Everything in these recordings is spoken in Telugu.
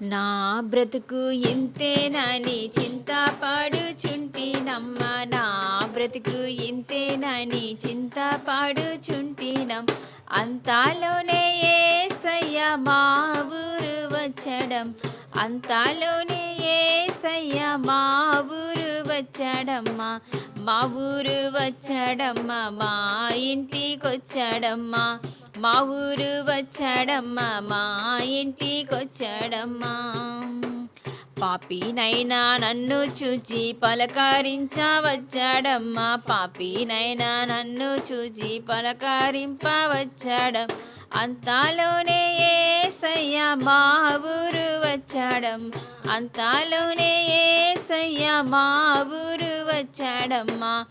నా బ్రతుకు ఇంతేనని చింత పాడుచుంటినమ్మ నా బ్రతుకు ఇంతేనని చింత పాడుచుంటినం అంతాలోనే ఏసయ్య మా ఊరు వచ్చడం. అంతాలోనే ఏసయ్య మా ఊరు వచ్చాడమ్మా. మా ఊరు వచ్చాడమ్మా మా ఇంటికొచ్చాడమ్మా. మా ఊరు వచ్చాడమ్మా మా ఇంటికొచ్చాడమ్మా. పాపినైనా నన్ను చూచి పలకరించవచ్చాడమ్మా. పాపినైనా నన్ను చూచి పలకరింపవచ్చాడం. అంతాలోనే ఏసయ్య మా ఊరు వచ్చాడం. అంతాలోనే ఏసయ్య మా ఊరు వచ్చాడమ్మా.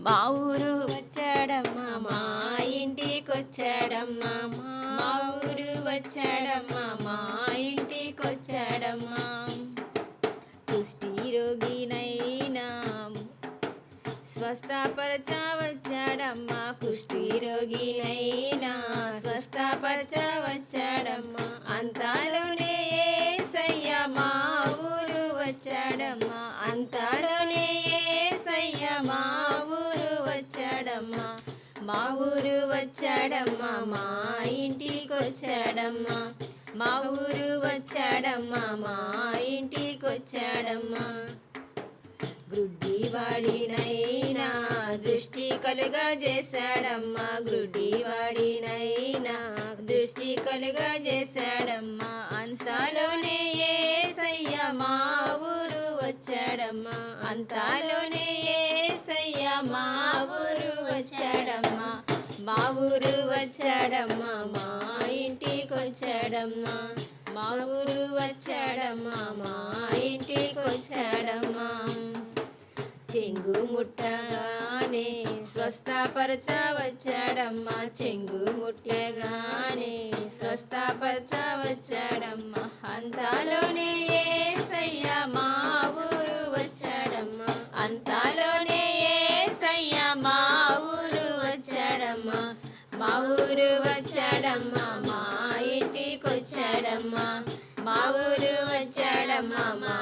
మా ఊరు వచ్చాడమ్మా. మా ఇంటికొచ్చాడమ్మా. మా ఊరు వచ్చాడమ్మా. కుష్టి స్వస్థపరచవచ్చాడమ్మా కుష్టి రోగినైనా. స్వస్థపరచవచ్చాడమ్మా అంతాలోనే ఏసయ్య మా ఊరు వచ్చాడమ్మా. అంతాలోనే ఏసయ్య మా ఊరు వచ్చాడమ్మా. మా ఊరు వచ్చాడమ్మా మా ఇంటికొచ్చాడమ్మా. మా ఊరు వచ్చాడమ్మా మా ఇంటికొచ్చాడమ్మా. గ్రుడ్డివాడినైనా దృష్టి కలుగా చేశాడమ్మా. గ్రుడ్డివాడినైనా దృష్టి కలుగా చేశాడమ్మా. అంతాలోనే ఏసయ్య మా ఊరు వచ్చాడమ్మా. అంతాలోనే ఏసయ్య మా ఊరు వచ్చాడమ్మా. మా ఊరు వచ్చాడమ్మా మా ఇంటి వచ్చాడమ్మా. మా ఊరు వచ్చాడమ్మా. మా ఇంటికి వచ్చాడమ్మా చెంగు ముట్టగానే స్వస్థపరచవచ్చాడమ్మా. చెంగు ముట్టగానే స్వస్థపరచవచ్చాడమ్మా. అంతాలోనే ఏసయ్య మా ఊరు వచ్చాడమ్మా. అంతాలోనే ఏసయ్య మా ఊరు వచ్చాడమ్మా. మా ఊరు వచ్చాడమ్మా. మా వచ్చాడమ్మా మా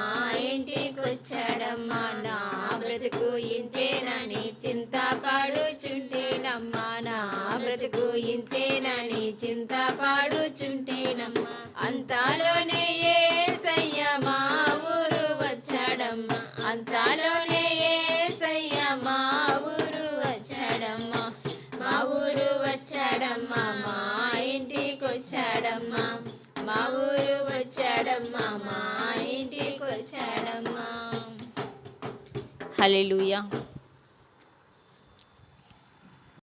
ఇంటికి వచ్చాడమ్మా నా బ్రతుకు ఇంతేనని చింత పాడుచుంటేనమ్మా నా బ్రతుకు ఇంతేనని చింత పాడుచుంటేనమ్మా అంతాలోనే ఏసయ్య మా ఊరు వచ్చాడమ్మా. అంతాలోనే ఏసయ్య మా ఊరు వచ్చాడమ్మా. మా ఊరు వచ్చాడమ్మా మా ఇంటికి వచ్చాడమ్మా మా ఊరు వచ్చాడమ్మా మా ఇంటికి వచ్చాడమ్మా. హల్లెలూయా.